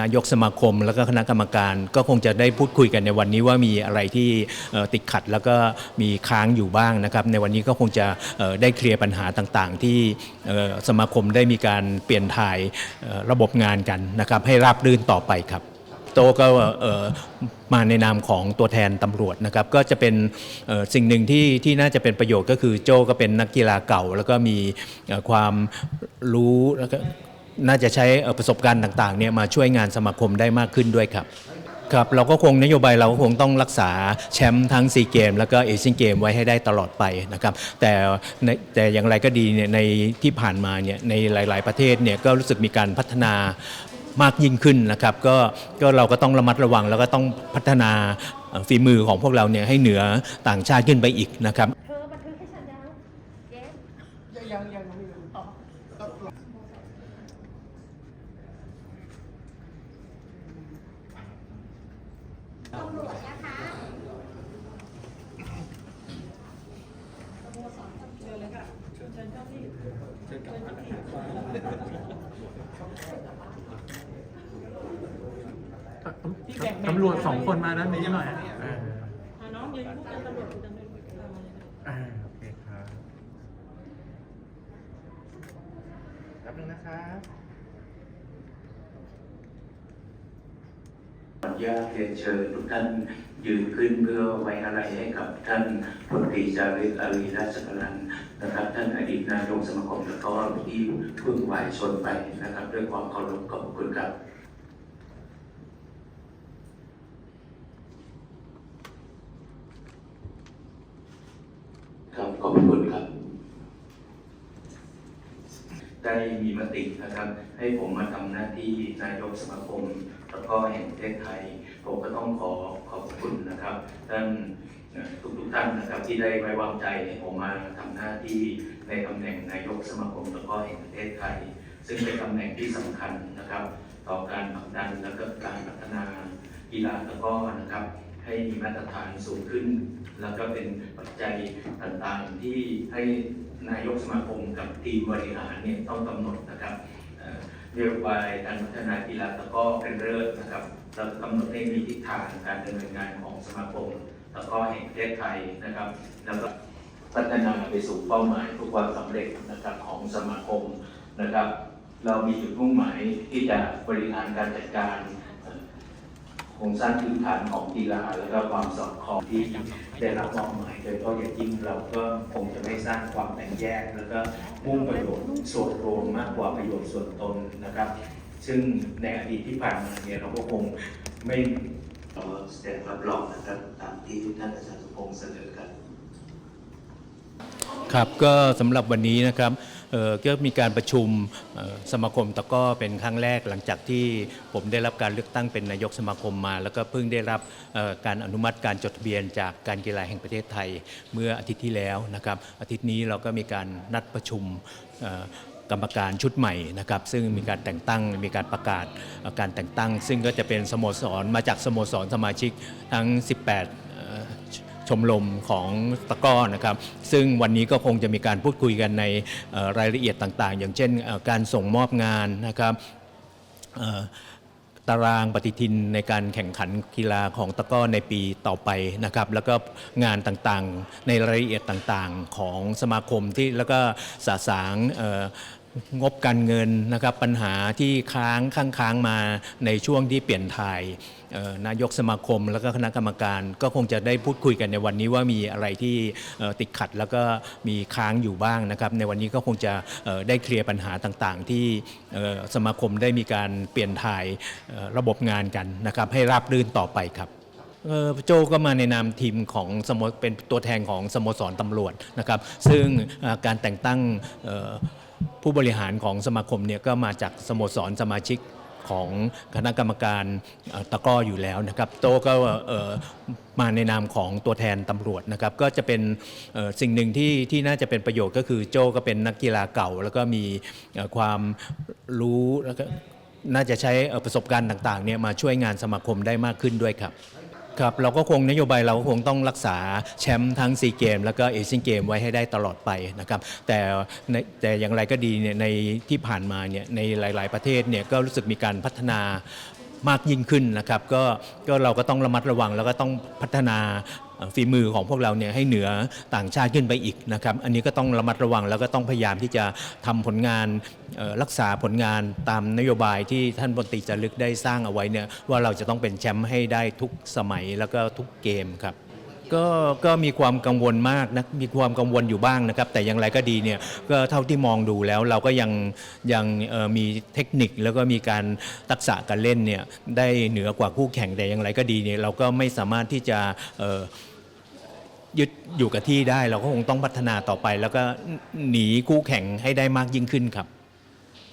นายกสมาคม แล้วก็คณะกรรมการก็คงจะได้พูดคุยกันในวันนี้ว่ามีอะไรที่ติดขัดแล้วก็มีค้างอยู่บ้างนะครับ ในวันนี้ก็คงจะได้เคลียร์ปัญหาต่างๆ ที่สมาคมได้มีการเปลี่ยนถ่ายระบบงานกันนะครับ ให้ราบรื่นต่อไปครับโตก็มาในนามของตัวแทนตำรวจนะครับก็จะเป็นสิ่งหนึ่งที่ที่น่าจะเป็นประโยชน์ก็คือโจก็เป็นนักกีฬาเก่า แล้วก็มีความรู้แล้วก็ น่าจะใช้ประสบการณ์ต่างๆเนี่ยมาช่วยงานสมาคมได้มากขึ้นด้วยครับครับเราก็คงนโยบายเราก็คงต้องรักษาแชมป์ทั้งซีเกมแล้วก็เอเชียนเกมไว้ให้ได้ตลอดไปนะครับแต่แต่อย่างไรก็ดีเนี่ยในที่ผ่านมาเนี่ยในหลาย ๆ ประเทศเนี่ยก็รู้สึกมีการพัฒนามากยิ่งขึ้นนะครับก็ก็เราก็ต้องระมัดระวัง แล้วก็ต้องพัฒนาฝีมือของพวกเราเนี่ยให้เหนือต่างชาติขึ้นไปอีกนะครับ เธอบันทึกให้ฉันยังเจ๊ ยังยังยังไม่รู้อ๋อ ตำรวจนะคะ ตำรวจสองคนมาด้านนี้หน่อยเอออะน้องยืนคู่กันตำรวจคุยกันด้วยเออมาเลยนะเออโอเคครับแป๊บนึงนะครับ ออนุญาตเรียนเชิญทุกท่านยืนขึ้นเพื่อไว้อะไรให้กับท่านพลตรีจาริกอารีราชกรันนะครับ ท่านอดีตนายกสมาคมและก็ที่เพิ่งวายชนไปนะครับ ด้วยความเคารพขอบคุณครับ ได้มีม ตินะครับ ให้ผมมาทำหน้าที่นายกสมาคมแล้วก็แห่งประเทศไทย ผมก็ต้องขอขอบคุณนะครับท่านทุกทุกๆท่านนะครับที่ได้ไว้วางใจให้ผมมาทำหน้าที่ในตำแหน่งนายกสมาคมแล้วก็แห่งประเทศไทย ซึ่งเป็นตำแหน่งที่สำคัญนะครับ ต่อการผลักดันและก็การพัฒนากีฬาตะกร้อนะครับ ให้มีมาตรฐานสูงขึ้น แล้วก็เป็นปัจจัยต่างๆ ที่ให้นายกสมาคมกับทีมบริหารเนี่ยต้องกำหนดนะครับเอ่อนโยบายการพัฒนากีฬาตะก้อเป็นเลิศนะครับเรากำหนดให้มีทิศทางการดำเนินงานของสมาคมตะก้อแห่งประเทศไทยนะครับ แล้วก็พัฒนาไปสู่เป้าหมายเพื่อความสำเร็จนะครับของสมาคมนะครับ เรามีจุดมุ่งหมายที่จะบริหารการจัดการ ครงสร้างพื้นฐานของกีฬาแล้วก็ความสอดคล้องที่ได้รับมอบหมายโดยเฉพาะอย่างยิ่งเราก็คงจะไม่สร้างความแบ่งแยก แล้วก็มุ่งประโยชน์ส่วนรวมมากกว่าประโยชน์ส่วนตนนะครับ ซึ่งในอดีตที่ผ่านมาเนี่ยเราก็คงไม่เอ่อแสดงรับรองนะครับตามที่ท่านอาจารย์สุพงศ์เสนอครับครับก็สำหรับวันนี้นะครับ ก็มีการประชุมสมาคมตะก้อเป็นครั้งแรกหลังจากที่ผมได้รับการเลือกตั้งเป็นนายกสมาคมมา แล้วก็เพิ่งได้รับการอนุมัติการจดทะเบียนจากการกีฬาแห่งประเทศไทยเมื่ออาทิตย์ที่แล้วนะครับ อาทิตย์นี้เราก็มีการนัดประชุมกรรมการชุดใหม่นะครับซึ่งมีการแต่งตั้งมีการประกาศการแต่งตั้ง ซึ่งก็จะเป็นสโมสรมาจากสโมสรสมาชิกทั้ง 18 ชมรมของตะก้อนะครับ ซึ่งวันนี้ก็คงจะมีการพูดคุยกันในรายละเอียดต่างๆ อย่างเช่นการส่งมอบงานนะครับตารางปฏิทินในการแข่งขันกีฬาของตะก้อในปีต่อไปนะครับ แล้วก็งานต่างๆในรายละเอียดต่างๆของสมาคมที่แล้วก็สะสาง งบการเงินนะครับปัญหาที่ค้างค้างค้างมาในช่วงที่เปลี่ยนถ่ายนายกสมาคม แล้วก็คณะกรรมการก็คงจะได้พูดคุยกันในวันนี้ว่ามีอะไรที่ติดขัดแล้วก็มีค้างอยู่บ้างนะครับ ในวันนี้ก็คงจะได้เคลียร์ปัญหาต่างๆ ที่สมาคมได้มีการเปลี่ยนถ่ายระบบงานกันนะครับ ให้ราบรื่นต่อไปครับโจก็มาในนามทีมของสโมเป็นตัวแทนของสโมสรตำรวจนะครับ ซึ่งการแต่งตั้ง ผู้บริหารของสมาคมเนี่ยก็มาจากสโมสรสมาชิกของคณะกรรมการตะก้ออยู่แล้วนะครับ โตก็มาในนามของตัวแทนตำรวจนะครับ ก็จะเป็นสิ่งหนึ่งที่ที่น่าจะเป็นประโยชน์ก็คือโจก็เป็นนักกีฬาเก่า แล้วก็มีความรู้แล้วก็น่าจะใช้ประสบการณ์ต่างๆเนี่ยมาช่วยงานสมาคมได้มากขึ้นด้วยครับ ครับเราก็คงนโยบายเราก็คงต้องรักษาแชมป์ทั้งซีเกมแล้วก็เอเชียนเกมไว้ให้ได้ตลอดไปนะครับแต่ในแต่อย่างไรก็ดีเนี่ยในที่ผ่านมาเนี่ยในหลาย ๆ ประเทศเนี่ยก็รู้สึกมีการพัฒนามากยิ่งขึ้นนะครับก็ก็เราก็ต้องระมัดระวังแล้วก็ต้องพัฒนา ฝีมือของพวกเราเนี่ยให้เหนือต่างชาติขึ้นไปอีกนะครับ อันนี้ก็ต้องระมัดระวังแล้วก็ต้องพยายามที่จะทำผลงานรักษาผลงานตามนโยบายที่ท่านบนตรีจารึกได้สร้างเอาไว้เนี่ยว่าเราจะต้องเป็นแชมป์ให้ได้ทุกสมัยแล้วก็ทุกเกมครับก็ก็มีความกังวลมากนะมีความกังวลอยู่บ้างนะครับ แต่อย่างไรก็ดีเนี่ยก็เท่าที่มองดูแล้วเราก็ยังยังมีเทคนิคแล้วก็มีการทักษะการเล่นเนี่ยได้เหนือกว่าคู่แข่งแต่อย่างไรก็ดีเนี่ยเราก็ไม่สามารถที่จะ ยึดอยู่กับที่ได้ เราก็คงต้องพัฒนาต่อไป แล้วก็หนีคู่แข่งให้ได้มากยิ่งขึ้นครับ